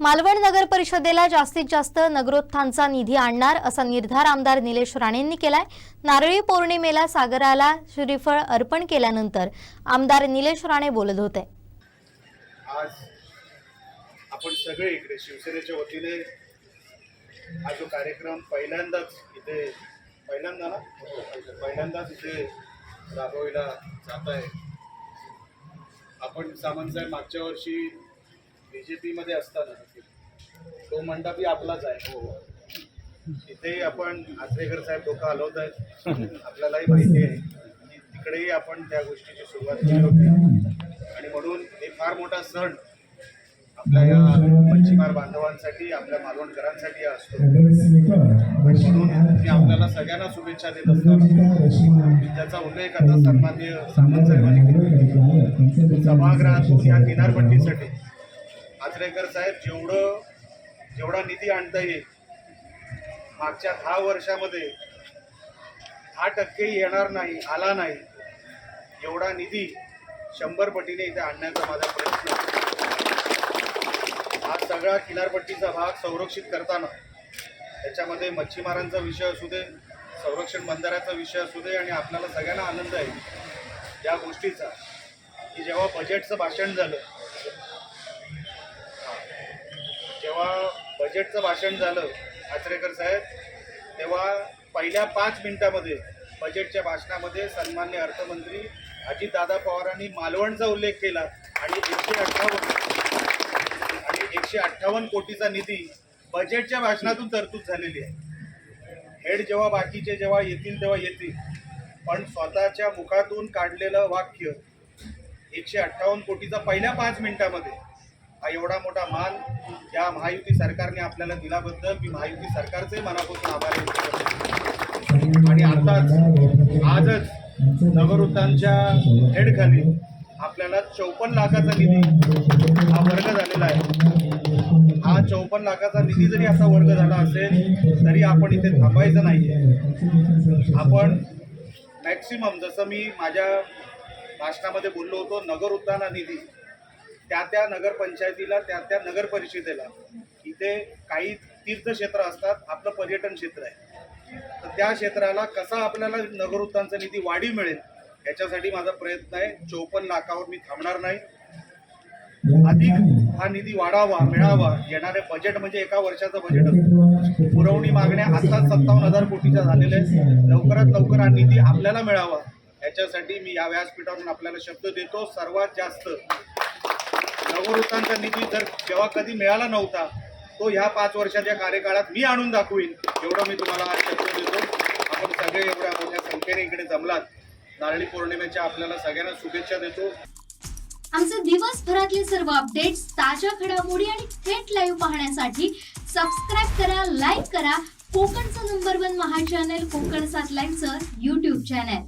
मालवण नगर परिषदेला जास्तीत जास्त नगरोत्थानचा निधी आणणार असा निर्धार आमदार निलेश राणेंनी केलाय. नारळी पौर्णिमेला सागराला श्रीफळ अर्पण केल्यानंतर आमदार निलेश राणे बोलत होते. आज आपण सगळे इकडे शिवसेनेच्या वतीने हा जो कार्यक्रम पहिल्यांदाच इथे पहिल्यांदा ना? पहिल्यांदाच इथे राबविला जात आहे. आपण सामंत मागच्या वर्षी बी जे पीमध्ये असताना तो मंडपही आपलाच आहे. तिथेही आपण आचरेकर साहेब डोकं हलवत आहेत. आपल्यालाही माहिती आहे की तिकडेही आपण त्या गोष्टीची सुरुवात केली होती. आणि म्हणून हे फार मोठा सण आपल्या या मच्छीमार बांधवांसाठी आपल्या मालवणकरांसाठी हा असतो. म्हणून मी आपल्याला सगळ्यांना शुभेच्छा देत असताना त्याचा उल्लेख आता सन्मान्य सामंत साहेबांनी केला. सभागृहातून या किनारपट्टीसाठी आचरेकर साहेब जेवढं जेवढा निधी आणता येईल मागच्या दहा वर्षामध्ये दहा टक्केही येणार नाही आला नाही एवढा निधी शंभर पटीने इथे आणण्याचा माझा प्रयत्न हा सगळा किनारपट्टीचा भाग संरक्षित करताना त्याच्यामध्ये मच्छीमारांचा विषय असू दे संरक्षण बंधाऱ्याचा विषय असू दे आणि आपल्याला सगळ्यांना आनंद आहे. या गोष्टीचा की जेव्हा बजेटचं भाषण झालं जेव्हा बजेटचं भाषण झालं आचरेकर साहेब तेव्हा पहिल्या पाच मिनिटामध्ये बजेटच्या भाषणामध्ये सन्मान्य अर्थमंत्री अजितदादा पवारांनी मालवणचा उल्लेख केला आणि एकशे अठ्ठावन्न आणि एकशे अठ्ठावन्न कोटीचा निधी बजेटच्या भाषणातून तरतूद झालेली आहे. हेड जेव्हा बाकीचे जेव्हा येतील तेव्हा येतील पण स्वतःच्या मुखातून काढलेलं वाक्य एकशे अठ्ठावन्न कोटीचा पहिल्या पाच मिनिटामध्ये हा एवढा मोठा मान या महायुती सरकारने आपल्याला दिल्याबद्दल मी महायुती सरकारचे मनापासून आभार आणि आताच आजच नगरोत्थानच्या हेडखाली आपल्याला चौपन्न लाखाचा निधी हा वर्ग झालेला आहे. हा चौपन्न लाखाचा निधी जरी असा वर्ग झाला असेल तरी आपण इथे थांबायचं नाही आपण मॅक्सिमम जसं मी माझ्या भाषणामध्ये बोललो होतो नगर उत्थाना निधी. त्या त्या नगरपंचायतीला त्या त्या नगर परिषदेला इथे काही तीर्थक्षेत्र असतात आपलं पर्यटन क्षेत्र आहे. तर त्या क्षेत्राला कसा आपल्याला नगरवृत्तांचा निधी वाढीव मिळेल याच्यासाठी माझा प्रयत्न आहे. चौपन्न लाखावर मी थांबणार नाही. अधिक हा निधी वाढावा मिळावा येणारे बजेट म्हणजे एका वर्षाचं बजेट असतं. पुरवणी मागण्या आत्ताच सत्तावन्न हजार कोटीच्या झालेल्या आहेत. लवकरात लवकर हा निधी आपल्याला मिळावा याच्यासाठी मी या व्यासपीठावरून आपल्याला शब्द देतो. सर्वात जास्त नववृत्तांचा निधी जर जेव्हा कधी मिळाला नव्हता तो ह्या पाच वर्षाच्या कार्यकाळात मी आणून दाखवीन. एवढं मी तुम्हाला आज शब्द देतो. आपण सगळे एवढ्या मोठ्या संख्येने इकडे जमलात. नारळी पौर्णिमेच्या आपल्याला सगळ्यांना शुभेच्छा देतो. आमचे दिवसभरातले सर्व अपडेट्स ताज्या घडामोडी आणि थेट लाईव्ह पाहण्यासाठी सबस्क्राईब करा लाईक करा. कोकणचं नंबर वन महा चॅनल कोकण सात लाईनचं युट्यूब चॅनल